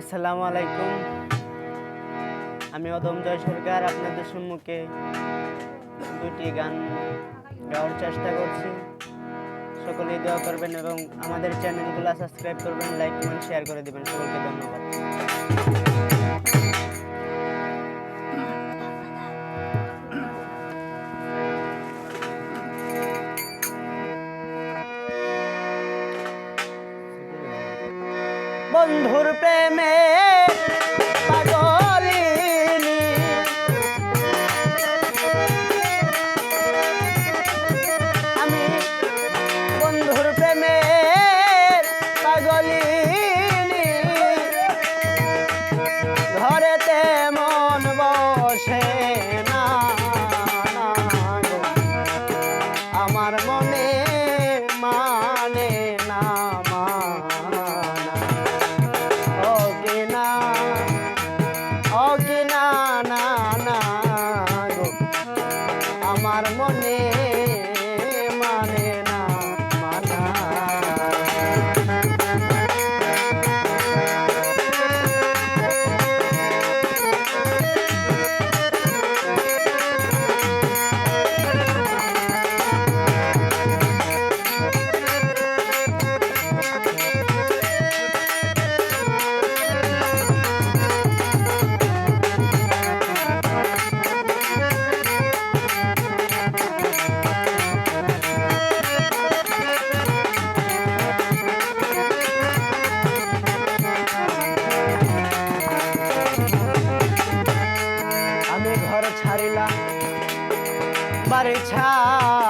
আসসালামু আলাইকুম। আমি অদম জয় সরকার, আপনাদের সম্মুখে দুটি গান গাওয়ার চেষ্টা করছি। সকলেই দোয়া করবেন এবং আমাদের চ্যানেলগুলো সাবস্ক্রাইব করবেন, লাইক কমেন্ট শেয়ার করে দেবেন। সকলকে ধন্যবাদ। not a moment. 나를 찾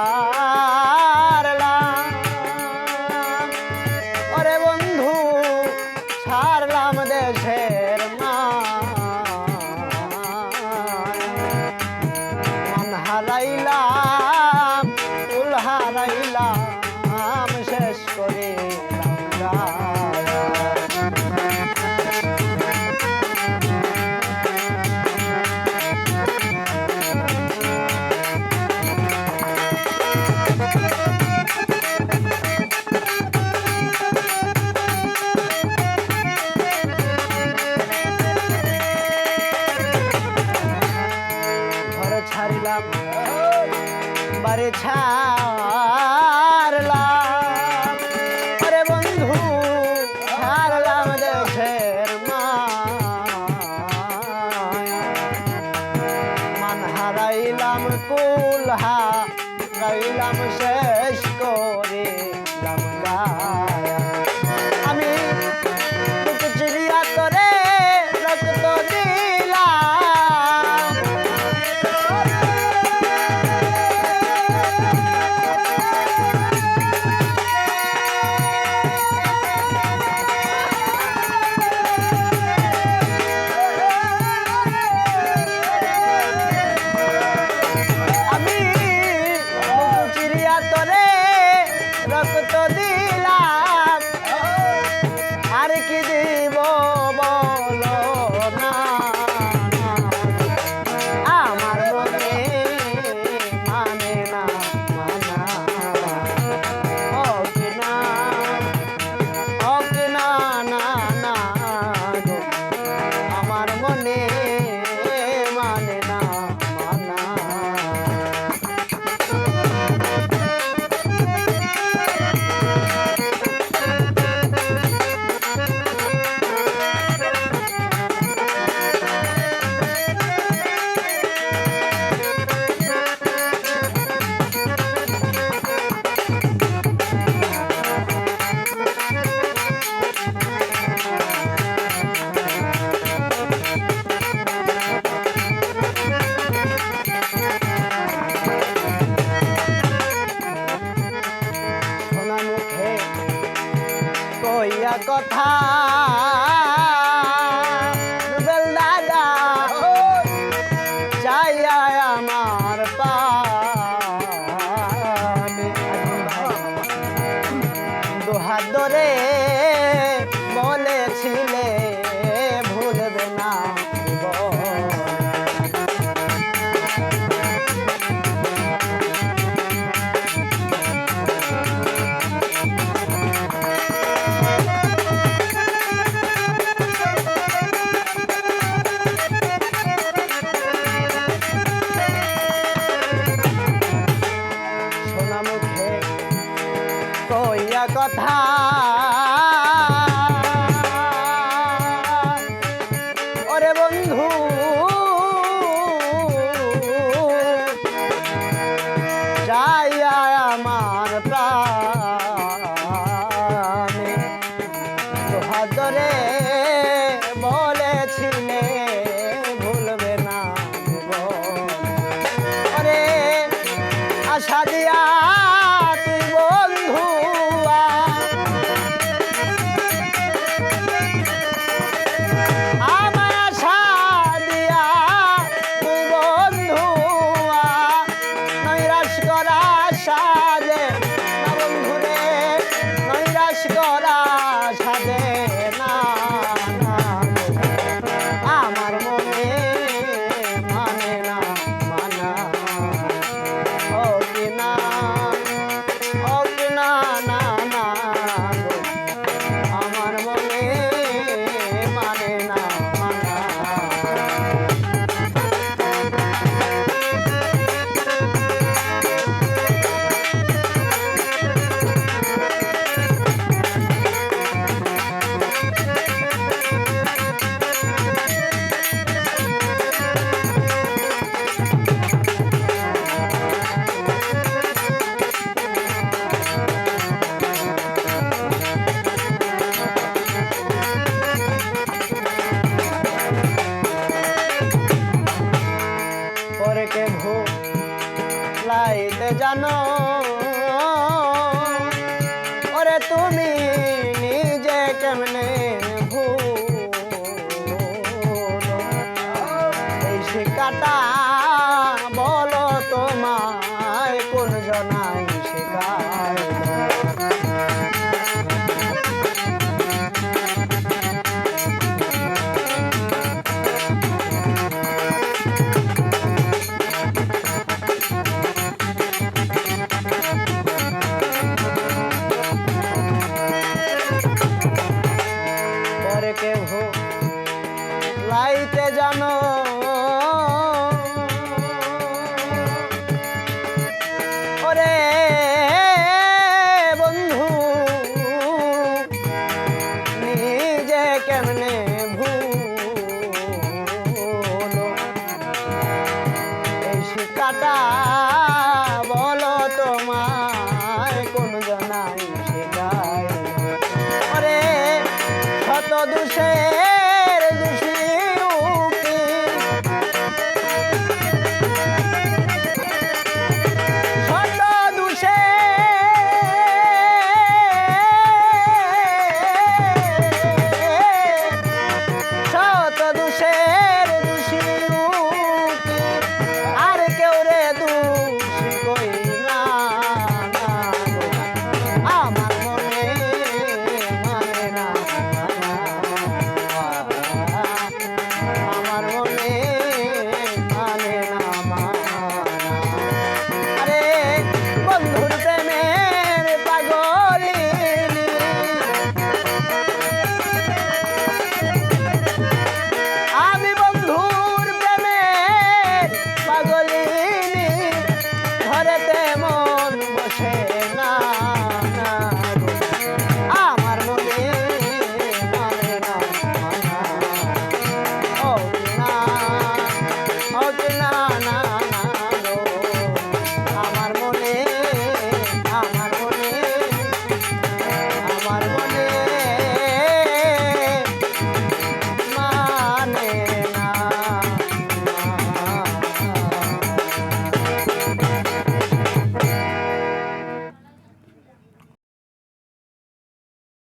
কথা আশা দুষে Ahora